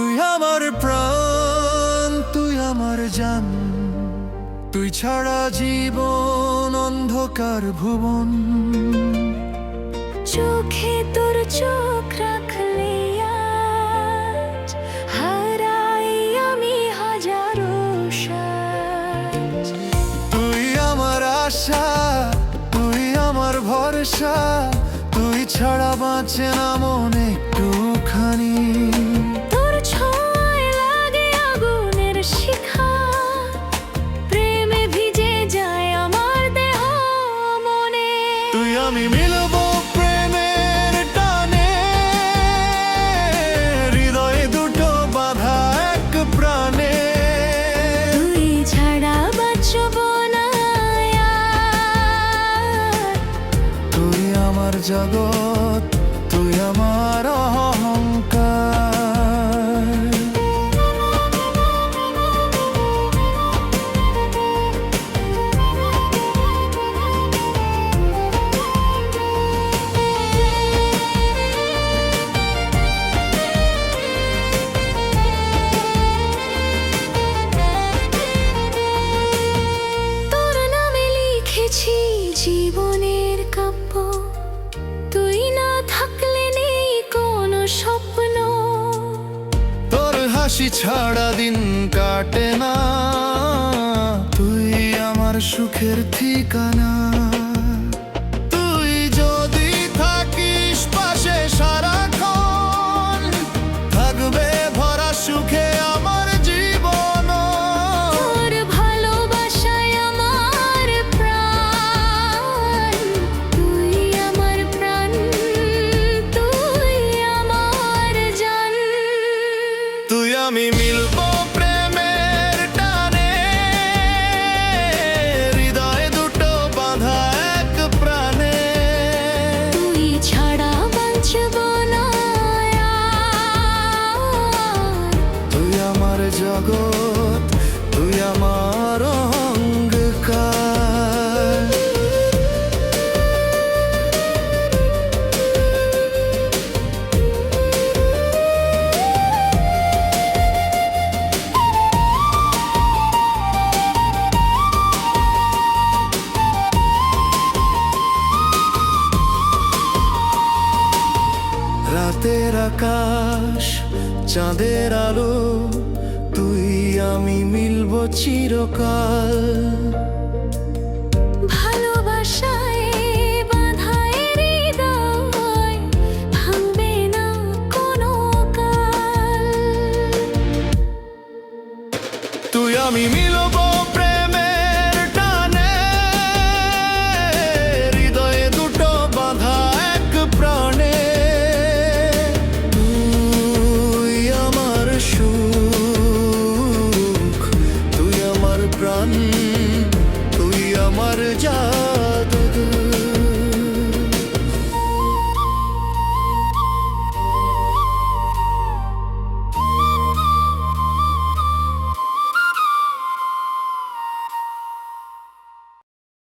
আমার প্রাণ তুই আমার জান তুই ছাড়া জীবন অন্ধকার ভুবন। চোখে তোর চোখ রাখলে আজ হারাই আমি হাজারো তুই আমার আশা তুই আমার ভরসা তুই ছাড়া বাঁচে না জগৎ তুই আমার অহংকার। তোর নামে লিখেছি জীবনের কাব্য হাসি ছাড়া দিন কাটে না। তুই আমার সুখের ঠিকানা। তুই আমি রাতের আকাশ চাঁদের আলো তুই আমি মিলব চিরকাল। ভালোবাসায় বাঁধায় হৃদয় না কোনো তুই আমি মিলব